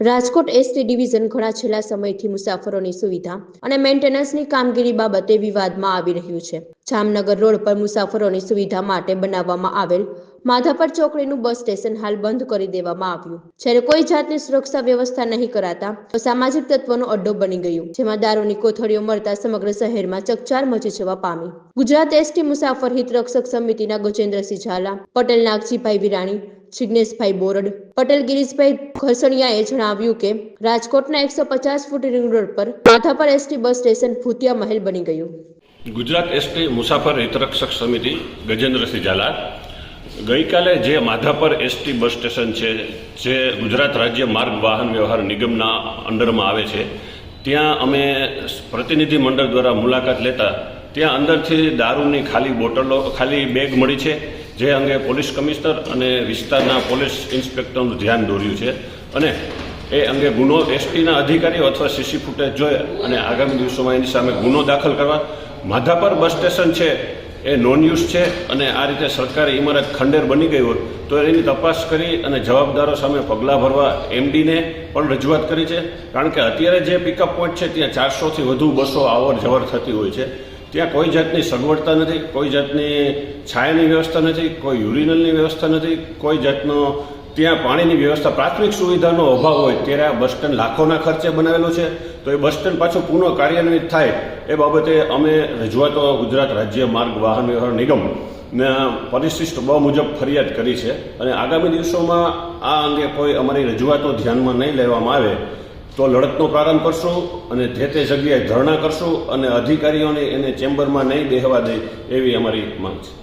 Rajkot ST division ઘણા છેલ્લા સમયથી મુસાફરોની સુવિધા અને મેન્ટેનન્સની કામગીરી બાબતે વિવાદમાં આવી રહ્યું છે. જામનગર રોડ પર મુસાફરોની સુવિધા માટે બનાવવામાં આવેલ માધાપર ચોકડીનું બસ સ્ટેશન હાલ બંધ કરી દેવામાં આવ્યું. જ્યારે કોઈ જાતની સુરક્ષા વ્યવસ્થા નહીં કરાતા, તો સામાજિક તત્વનો અડ્ડો બની ગયું. જેમાં દારૂની કોથળીઓ મળતા સમગ્ર શહેરમાં ચકચાર મચી જવા પામી. ગુજરાત એસટી મુસાફર હિત રક્ષક સમિતિના ગજેન્દ્રસિંહ ઝાલા, પટેલ નાગજીભાઈ વિરાણી જિગ્નેશભાઈ બોરડ. પટેલ ગિરીશભાઈ ઘસણિયાએ જણાવ્યું કે, રાજકોટના એકસો પચાસ ફૂટ રિંગ રોડ પર માધાપર એસટી બસ સ્ટેશન ભૂતિયા મહેલ બની ગયું. ગુજરાત એસટી મુસાફર હિતરક્ષક સમિતિ ગજેન્દ્રસિંહ ઝાલા. ગઈકાલે જે માધાપર એસટી બસ સ્ટેશન છે, જે ગુજરાત રાજ્ય માર્ગ વાહન વ્યવહાર નિગમના અંડરમાં આવે છે, ત્યાં અમે પ્રતિનિધિ મંડળ દ્વારા મુલાકાત લેતા ત્યાં અંદરથી દારૂની ખાલી બોટલો, ખાલી બેગ મળી છે. જે અંગે પોલીસ કમિશનર અને વિસ્તારના પોલીસ ઇન્સ્પેક્ટરનું ધ્યાન દોર્યું છે અને એ અંગે ગુનો એસટીના અધિકારીઓ અથવા સીસી ફૂટેજ જોઈ અને આગામી દિવસોમાં એની સામે ગુનો દાખલ કરવા માધાપર બસ સ્ટેશન છે, એ નોન યુઝ છે અને આ રીતે સરકારી ઇમારત ખંડેર બની ગઈ હોય તો એની તપાસ કરી અને જવાબદારો સામે પગલાં ભરવા એમડીને પણ રજૂઆત કરી છે. કારણ કે અત્યારે જે પિકઅપ પોઈન્ટ છે, ત્યાં ચારસોથી વધુ બસો અવર જવર થતી હોય છે. ત્યાં કોઈ જાતની સગવડતા નથી, કોઈ જાતની છાયાની વ્યવસ્થા નથી, કોઈ યુરિનલની વ્યવસ્થા નથી, કોઈ જાતનો ત્યાં પાણીની વ્યવસ્થા, પ્રાથમિક સુવિધાનો અભાવ હોય ત્યારે આ બસ સ્ટેન્ડ લાખોના ખર્ચે બનાવેલું છે. તો એ બસ સ્ટેન્ડ પાછું પુનઃ કાર્યાન્વિત થાય એ બાબતે અમે રજૂઆતો ગુજરાત રાજ્ય માર્ગ વાહન વ્યવહાર નિગમ પરિશિષ્ટ બ મુજબ ફરિયાદ કરી છે. અને આગામી દિવસોમાં આ અંગે કોઈ અમારી રજૂઆતો ધ્યાનમાં નહીં લેવામાં આવે તો લડતનો પ્રારંભ કરશું અને જે તે જગ્યાએ ધરણા કરશું અને અધિકારીઓને એને ચેમ્બરમાં નહીં બેહવા દે એવી અમારી માંગ છે.